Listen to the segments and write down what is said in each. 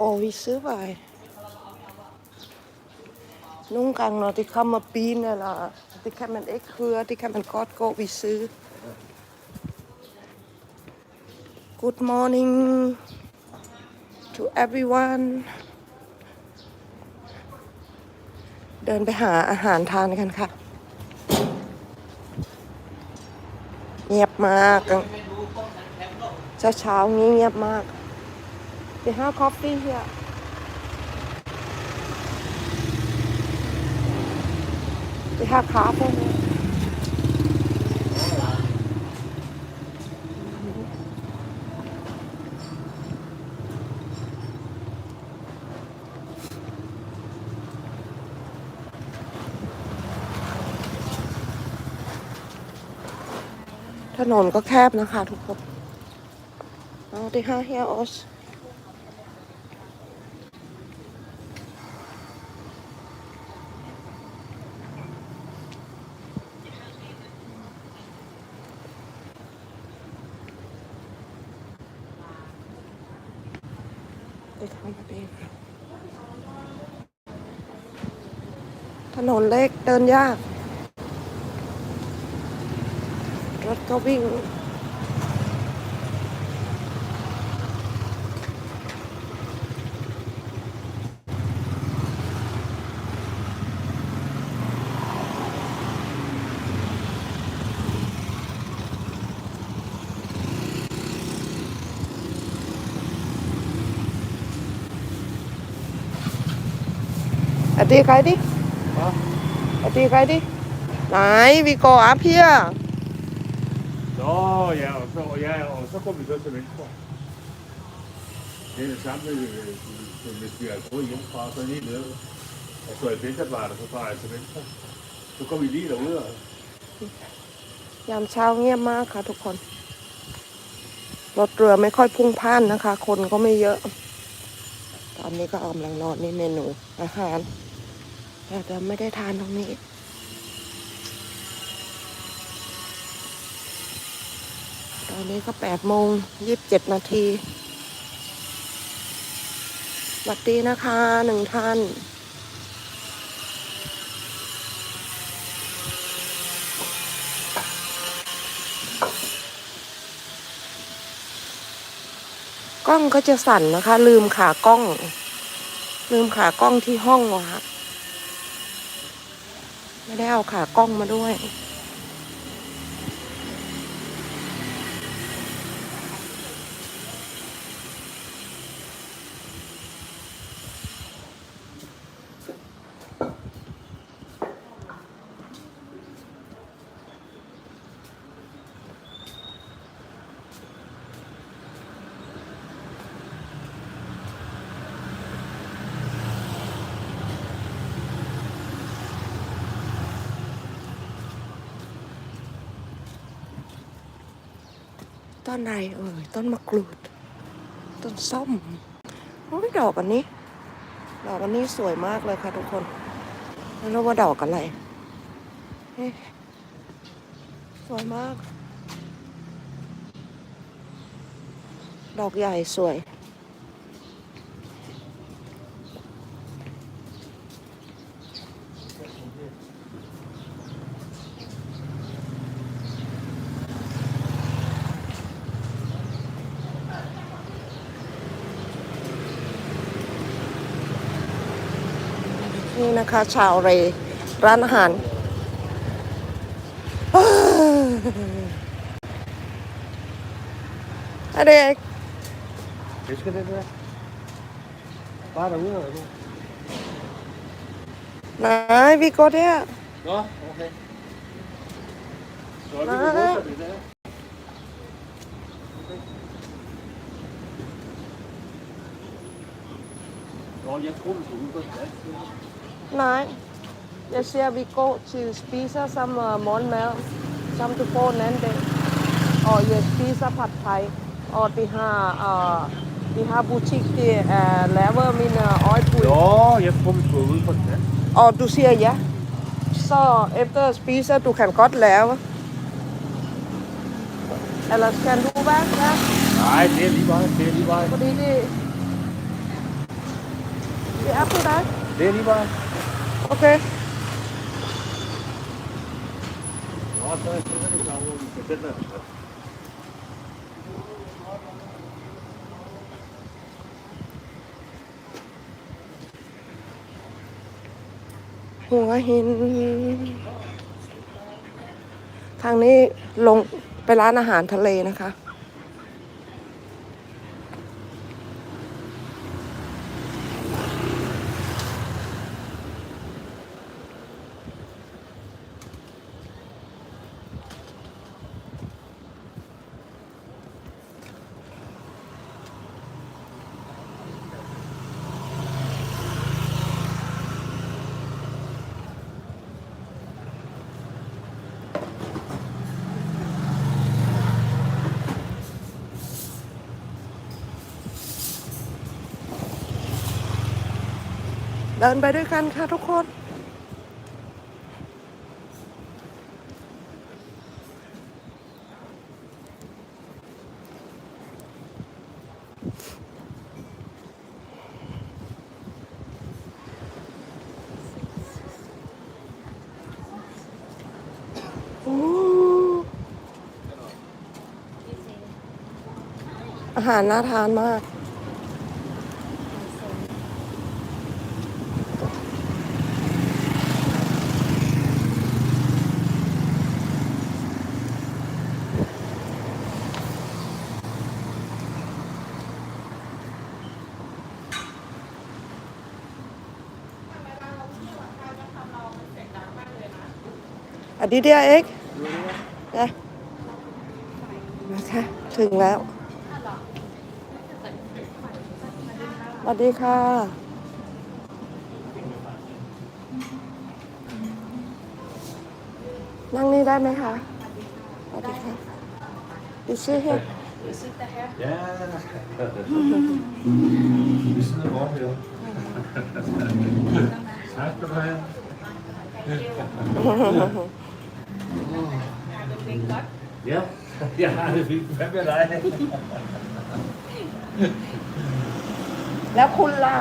Og vi sidder Nogle gange, når det kommer bin, eller det kan man ikke høre, det kan man godt gå ved side. Good morning to everyone. เดินไปหาอาหารทานกันค่ะ เงียบมาก เช้าเช้าๆงี้เงียบมาก We have coffee here. We have coffee here. ถนนก็แคบนะคะทุกคน ถนนเล็กเดินยาก รถก็วิ่ง ถนนเล็กเดินยากรถก็วิ่ง Er det ikke rigtigt? Hvad? Er det ikke rigtigt? Nej, vi går op her. Nå, ja, og så, ja, og så går vi så til venstre. Det er det samme, øh, som hvis vi er gået hjemmefra, så lige ned. Og så er det venterbart, og så drejer jeg til venstre. Så går vi lige derude, og ยามเช้าเงียบมากค่ะทุกคนรถเรือไม่ค่อยพลุ่งพล่านนะคะ คนก็ไม่เยอะ ตอนนี้ก็กำลังนอนนี่เมนูอาหาร แต่จะไม่ได้ทานตรงนี้ ตอนนี้ก็แปดโมงยี่สิบเจ็ดนาทีสวัสดีนะคะหนึ่งท่านกล้องก็จะสั่นนะคะ ลืมขากล้อง ลืมขากล้องที่ห้องอะค่ะ ไม่ได้เอาขากล้องมาด้วย ต้นอะไรเอ่ยต้นมะกรูด ต้นส้มโอ้ยดอกอันนี้ ดอกอันนี้สวยมากเลยค่ะทุกคนไม่รู้ว่าดอกอะไรสวยมาก ดอกใหญ่สวย นี่นะคะ ชาวเร ร้านอาหาร อะไร det skal det være. Bare derude, eller nu? ไหนวีโก้เนี่ย Nå, okay. Så er vi Nej. på modsat i dag. Nå, jeg tror, du skal ud på et andet sted. Nej. Jeg ser, vi går til spiser som uh, morgenmad, som du får en anden dag. Og jeg spiser pad thai. Og de har, uh, de har butik, de uh, laver min uh, øjebud. Nå, jeg tror, vi skal ud på et andet. Og du siger ja. Så efter at spise, du kan godt lave. Eller skal du være ja? Nej, det er lige meget. Det er lige meget. Fordi det, The apple there? Det er lige bare. โอเคหัวหิน ทางนี้ลงไปร้านอาหารทะเลนะคะ เดินไปด้วยกันค่ะทุกคนโอ้อาหารน่าทานมาก อะดีเดียเอ็กนะนะคะถึงแล้วสวัสดีค่ะ นั่งนี่ได้ไหมคะสวัสดีค่ะดิชื่อเฮ Ja. Vi sidder godt her. Tak skal du have. Ja, jeg har det fint. Hvad med dig? แล้วคุณล่ะ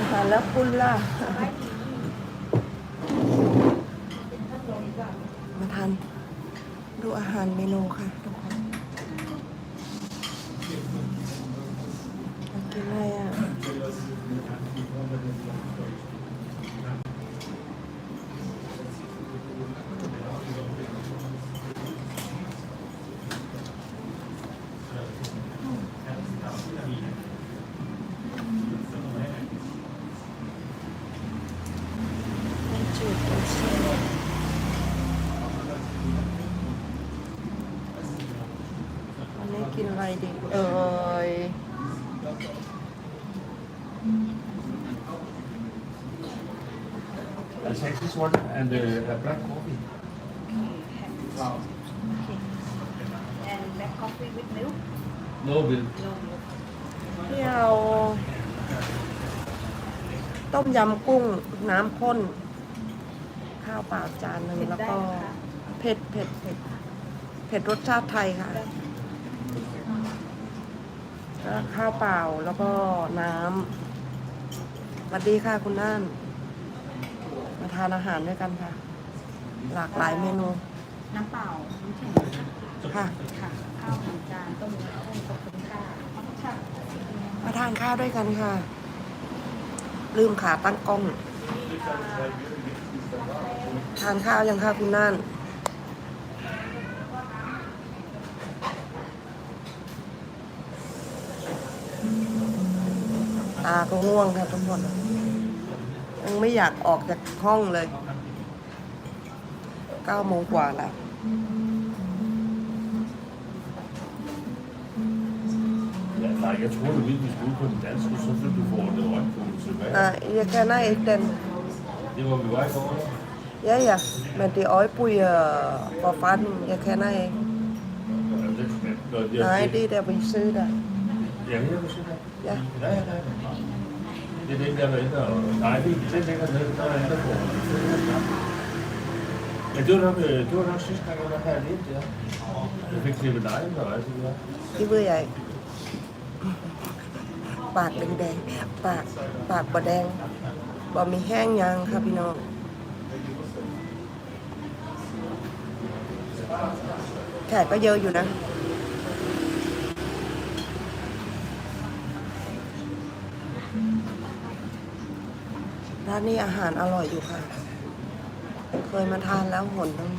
อาหารแล้วคุณล่ะมาทานดูอาหารเมนูค่ะทุกคนอยากกินอะไรอะ จืดเป็นเส้นวันนี้กินอะไรดีเอ่ย I'll take this one and uh, a black coffee. And black coffee with milk? No milk. No milk. ที่เอาต้มยำกุ้งน้ำข้น ข้าวเปล่าจานหนึ่งเผ็ดแล้วได้ก็นะคะเผ็ดเผ็ดเผ็ดเผ็ดรสชาติไทยค่ะแล้วข้าวเปล่าแล้วก็น้ำสวัสดีค่ะคุณน่านมา ทานอาหารด้วยกันค่ะ หลากหลายเมนู น้ำเปล่าน้ำแข็งนะคะค่ะ ค่ะข้าวหนึ่งจานต้มยำกุ้งขอบคุณค่ะค่ะมาทานข้าวด้วยกันค่ะ ลืมขาตั้งกล้อง ทานข้าวยังค่ะคุณน่าน ตาก็ง่วงค่ะทุกคน ยังไม่อยากออกจากห้องเลยเก้าโมงกว่าแล้ว Ja, nej, jeg tror, du virkelig skulle på den danske, så fik du får det øjenbryn tilbage. อะ jeg kender ikke den Det var vi var i går. ja ja men det øjebryg for fanden jeg kender ikke Ja, det, når det, nej det er der vi sidder Ja, jeg vil sige det. ja Ja, ja, ja. Det er den, der var inde og... Nej, det er den længere nede, der er inde på. Men det var nok, øh, det var nok sidste gang, jeg var her alene der. Jeg fik klippet neglen og alt det der. det ved jeg ikke ปากแดงๆปากปากบะแดงบะมีแห้งยังค่ะพี่น้องแขกก็เยอะอยู่นะ ร้านนี้อาหารอร่อยอยู่ค่ะ เคยมาทานแล้วหนต้อง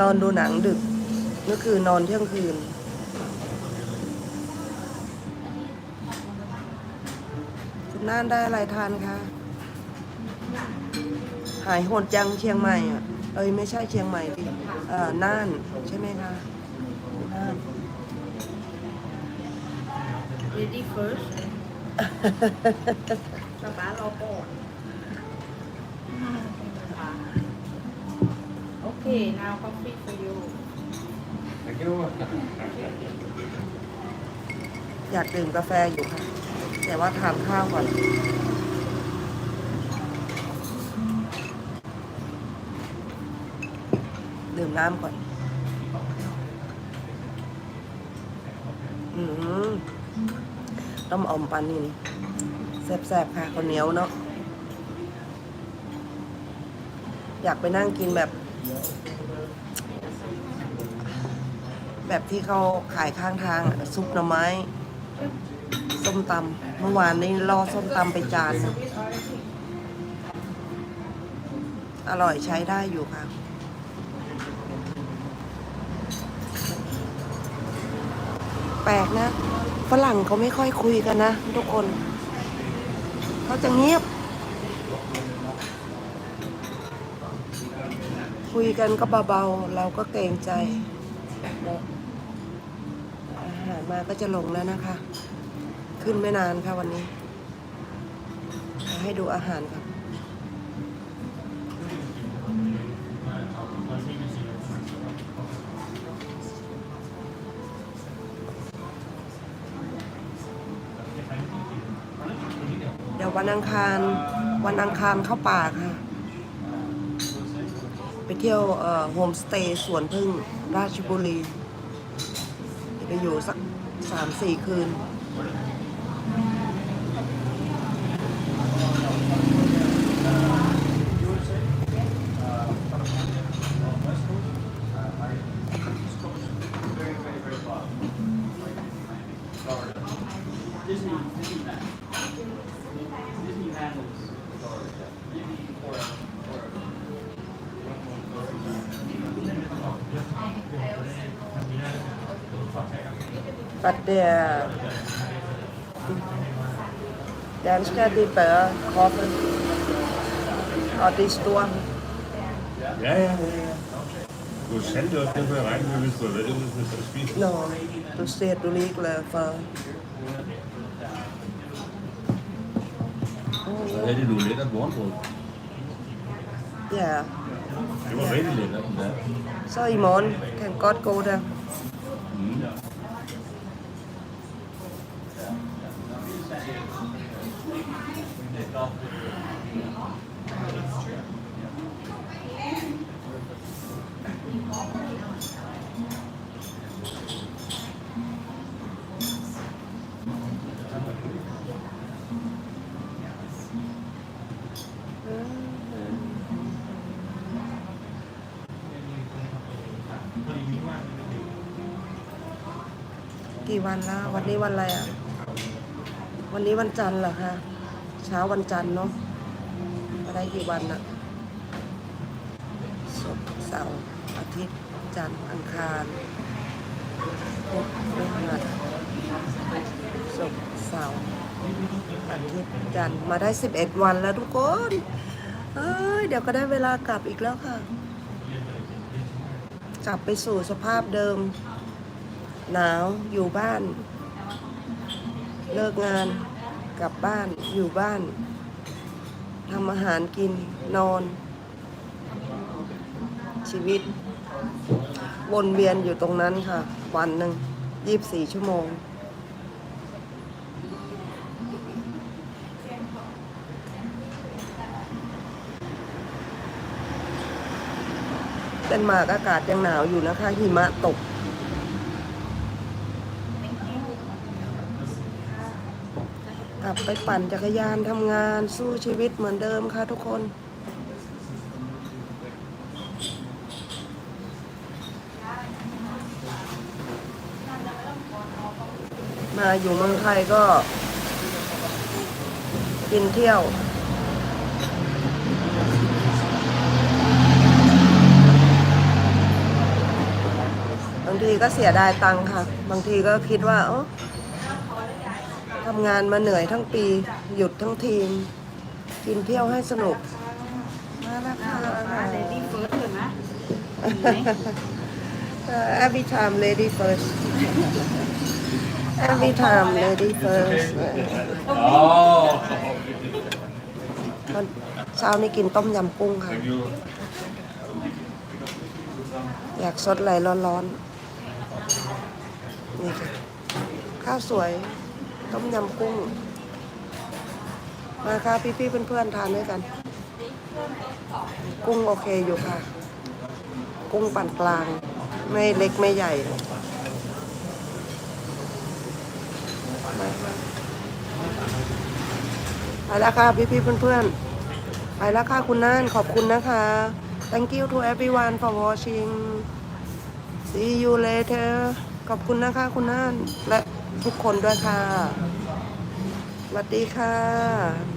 นอนดูหนังดึกเมื่อคืนนอนเที่ยงคืน คุณน่านได้อะไรทานคะ หายโหดยังเชียงใหม่อะเอ้ยไม่ใช่เชียงใหม่ดิเอ่อน่านใช่ไหมคะน่าน ready first ป๊าป๊ารอก่อนโอเค now coffee for you Thank you. อยากดื่มกาแฟอยู่ค่ะ แต่ว่าทานข้าวก่อน ดื่มน้ำก่อน อืมต้มอมปลานินแซ่บๆค่ะข้าวเหนียวเนาะ อยากไปนั่งกินแบบ แบบที่เขาขายข้างทางซุปหน่อไม้ ส้มตำเมื่อวานนี้รอส้มตำไปจาน อร่อยใช้ได้อยู่ค่ะ ปลกนะ ฝรั่งเขาไม่ค่อยคุยกันนะ ทุกคน เขาจะเงียบ คุยกันก็เบาๆ เราก็เกรงใจนอะอาหารมาก็จะลงแล้วนะคะ ขึ้นไม่นานค่ะวันนี้เอาให้ดูอาหารครั วันอังคาร วันอังคารเข้าป่าค่ะ ไปเที่ยวโฮมสเตย์สวนพึ่งราชบุรี ไปอยู่สักสามสี่คืน but der den skal de bare koble og det er stort Ja, ja, ja. ja. Du er sandt også, det kunne jeg regne med, hvis du havde været ude, hvis du havde spist. Nå, du ser du lige glad for Så havde det du lækkert morgenbrød. Ja, Det var rigtig lækkert, den der. så i morgen kan godt gå der. Kỳ วันแล้ววันนี้วันอะไรอะ วันนี้วันจันทร์เหรอคะ เช้าวันจันทร์เนาะมาได้กี่วันอะศุกร์เสาร์อาทิตย์ จันทร์อังคารพุธพฤหัสศุกร์เสาร์อาทิตย์จันทร์มาได้สิบเอ็ดวันแล้วทุกคนเอ้ยเดี๋ยวก็ได้เวลากลับอีกแล้วค่ะ กลับไปสู่สภาพเดิม หนาวอยู่บ้าน เลิกงาน กลับบ้านอยู่บ้านทำอาหารกินนอน ชีวิต วนเวียนอยู่ตรงนั้นค่ะ วันหนึ่งยี่บสี่ชั่วโมง เป็นมากอากาศยังหนาวอยู่นะคะ หิมะตก กลับไปปั่นจักรยานทำงานสู้ชีวิตเหมือนเดิมค่ะทุกคนมาอยู่เมืองไทยก็ กินเที่ยว บางทีก็เสียดายตังค์ค่ะ บางทีก็คิดว่า เออ ทำงานมาเหนื่อยทั้งปี หยุดทั้งทีม กินเที่ยวให้สนุก มาแล้วค่ะเลดี้เฟิร์สเลยนะ Uh, every time lady first every time lady first อ๋อตอนเช้านี้กินต้มยำกุ้งค่ะ thank you อยากสดอะไรร้อนๆนี่ค่ะข้าวสวย ต้มยำกุ้ง มาค่ะพี่ๆเพื่อนๆทานด้วยกัน กุ้งโอเคอยู่ค่ะ กุ้งปานกลาง ไม่เล็กไม่ใหญ่ไปแล้วค่ะพี่ๆเพื่อนๆไปแล้วค่ะคุณน่านขอบคุณนะคะ thank you to everyone for watching see you later ขอบคุณนะคะคุณน่านและ ทุกคนด้วยค่ะสวัสดีค่ะ